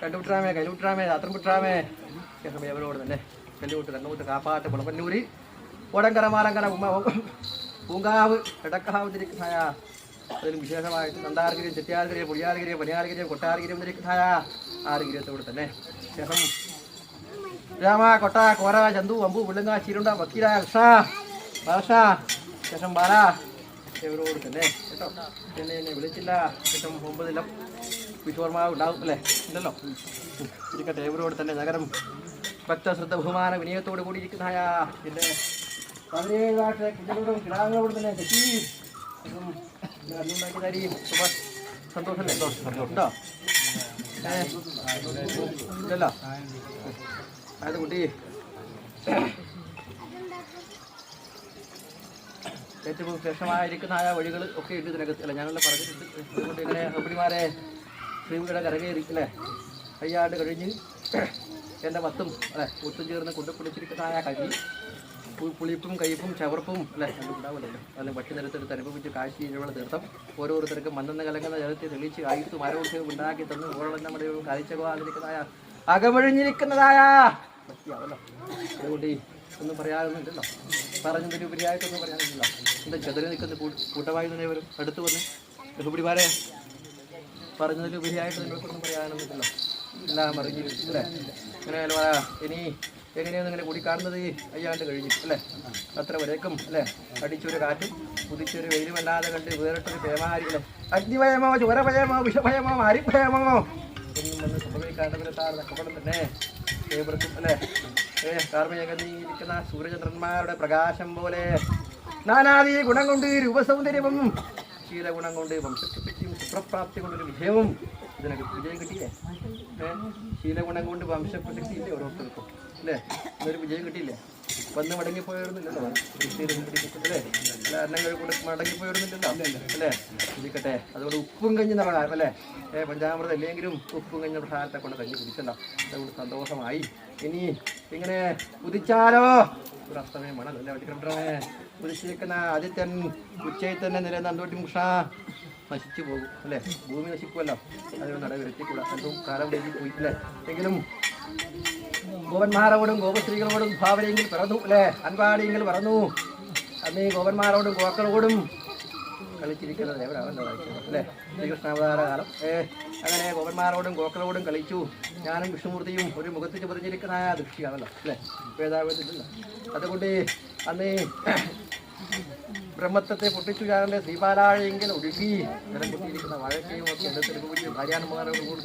കണ്ടുവിട്ടാമേ കല്ലുവിട്ടാമേ രാത്രി വിട്ടാമേ അവരോട് തന്നെ. കല്ലുവിട്ട് കണ്ണൂട്ട് കാപ്പാട്ട് പുളപ്പന്നൂര് ഓടങ്കര മാറങ്കര പൂങ്കാവ് എടക്കാവ് തിരിക്കുന്നതായ. അതിലും വിശേഷമായിട്ട് നന്ദാർഗിരി ചെട്ടിയാർഗിരിയും പുളിയാർഗിരിയും പനിയാർഗിരിയും കൊട്ടാർഗിരിയും തിരിക്കുന്നതായ ആറുഗിരിയത്തോട് തന്നെ. ശേഷം രാമ കൊട്ട കോര ചന്തു അമ്പു പുള്ളുങ്ങ ചീരുണ്ട വക്കീല ശേഷം ബാല ഇവരോട് തന്നെ. കേട്ടോ? എന്നെ എന്നെ വിളിച്ചില്ല. ശേഷം ഒമ്പതിലും വിശ്വർമാവ് ഉണ്ടാവും അല്ലേ? ഉണ്ടല്ലോ. ഇരിക്കട്ടെ ഇവരോട് തന്നെ നഗരം ഭക്തശ്രദ്ധ ബഹുമാന വിനയത്തോട് കൂടി ഇരിക്കുന്നതായ പിന്നെ കുട്ടി. ഏറ്റവും ശ്രേഷ്ഠമായിരിക്കുന്ന ആ വഴികൾ ഒക്കെ ഉണ്ട് ഇതിനകത്ത് അല്ല? ഞാനെല്ലാം പറഞ്ഞിട്ടുണ്ട്. അതുകൊണ്ട് ഇങ്ങനെ കമ്പനിമാരെ ശ്രീയുടെ കരകയറി അല്ലേ കയ്യാണ്ട് കഴിഞ്ഞ് എന്റെ മത്തും അല്ലേ ഒത്തും ചേർന്ന് കൊണ്ട് പിടിച്ചിരിക്കുന്ന ആ കഞ്ഞി പുളിപ്പും കയ്പും ചവർപ്പും അല്ലേ ഉണ്ടാവില്ലല്ലോ അല്ലെങ്കിൽ ഭക്ഷ്യ നിരത്തെടുത്ത് അനുഭവിച്ച് കാശി ഇഴവള തീർത്ഥം ഓരോരുത്തർക്കും മണ്ണെന്ന് കലങ്ങുന്ന ജലത്തിൽ തെളിച്ച് ആയുസ് മരവൃക്ഷവും ഉണ്ടാക്കി തന്ന് ഓരോ നമ്മുടെ കാഴ്ചകളാതിരിക്കുന്നതായ അകമഴിഞ്ഞിരിക്കുന്നതായ പറ്റിയാവല്ലോ അതുകൊണ്ട് ഒന്നും പറയാനൊന്നുമില്ലല്ലോ പറഞ്ഞതിന് ഉപരിയായിട്ടൊന്നും പറയാനില്ലല്ലോ എന്താ ചെതറി നിൽക്കുന്ന കൂട്ടമായി തന്നെ വരും അടുത്ത് വന്ന് ബഹുപിടിമാരെ പറഞ്ഞതിൽ ഉപരിയായിട്ട് നിങ്ങൾക്കൊന്നും പറയാനൊന്നുമില്ലല്ലോ എല്ലാം പറഞ്ഞു അല്ലേ? ഇങ്ങനെ ഇനി എങ്ങനെയാണ് ഇങ്ങനെ കൂടി കാണുന്നത് അയ്യാണ്ട് കഴിഞ്ഞു അല്ലേ? അത്ര വരേക്കും അല്ലേ? അടിച്ചൊരു കാറ്റും കുതിച്ചൊരു വെയിലുമല്ലാതെ കണ്ട് വേറിട്ടൊരു പേമാരി അല്ലേ അഗ്നിഭയമോ ചുരഭയമോ വിഷഭയമോ അരിഭയമോ ഒന്നും വന്ന് തന്നെ. ഏവർക്കും അല്ലേ? ഏ കാർമേഘനിരിക്കുന്ന സൂര്യചന്ദ്രന്മാരുടെ പ്രകാശം പോലെ നാനാദി ഗുണം കൊണ്ട് രൂപസൗന്ദര്യവും ശീലഗുണം കൊണ്ട് വംശത്തെപ്പറ്റിയും സുപ്രപ്രാപ്തി കൊണ്ടൊരു വിജയവും ഇതിനൊക്കെ വിജയം കിട്ടിയില്ലേ? ശീല ശീലഗുണം കൊണ്ട് വംശപ്രസക്തിയില്ലേ ഓരോരുത്തർക്കും അല്ലേ? ഇന്നൊരു വിജയം കിട്ടിയില്ലേ? വന്ന് മടങ്ങിപ്പോയിരുന്നില്ലല്ലോ അല്ലേ അന്നങ്ങൾ കൊണ്ട് മടങ്ങിപ്പോയിരുന്നില്ലല്ലോ അല്ലേ? ഇരിക്കട്ടെ. അതുകൊണ്ട് ഉപ്പും കഞ്ഞി പ്രകാരം അല്ലേ? ഏ പഞ്ചാമൃതം ഇല്ലെങ്കിലും ഉപ്പും കഞ്ഞി പ്രധാനത്തെ കൊണ്ട് കഞ്ഞി കുടിച്ചല്ലോ. അതുകൊണ്ട് സന്തോഷമായി. ഇനി ഇങ്ങനെ കുതിച്ചാലോ വേണം അല്ലേ? വട്ടിക്കണ്ടേ കുതിച്ചിരിക്കുന്ന ആദിത്യൻ ഉച്ചയിൽ തന്നെ നില നന്തോട്ടി മുഷ. നശിച്ചു പോകും അല്ലേ? ഭൂമി നശിക്കുമല്ലോ അതിന് നട എന്തും കാലം വൈകി പോയി അല്ലേ? എങ്കിലും ഗോപന്മാരോടും ഗോപസ്ത്രീകളോടും ഭാവനയെങ്കിൽ പിറന്നു അല്ലേ? അൻപാടിയെങ്കിൽ പറന്നു. അന്ന് ഗോപന്മാരോടും ഗോക്കളോടും കളിച്ചിരിക്കുന്നത് എവിടെയാണ് അല്ലേ? ശ്രീകൃഷ്ണാവതാര കാലം ഏ അങ്ങനെ ഗോപന്മാരോടും ഗോക്കളോടും കളിച്ചു. ഞാനും വിഷ്ണുമൂർത്തിയും ഒരു മുഖത്ത് ചുമതിരിക്കുന്ന ദൃഷ്ടിയാണല്ലോ അല്ലേ? വേദാവേദത്തില്ല അതുകൊണ്ട് അന്ന് ബ്രഹ്മത്വത്തെ പൊട്ടിച്ചു ഞാനെ ശ്രീപാലാഴെങ്കിൽ ഒഴുകി ജലം പൊട്ടിയിരിക്കുന്ന വാഴക്കയും ഒക്കെ എടുത്തെടുക്കുകയും കൂടി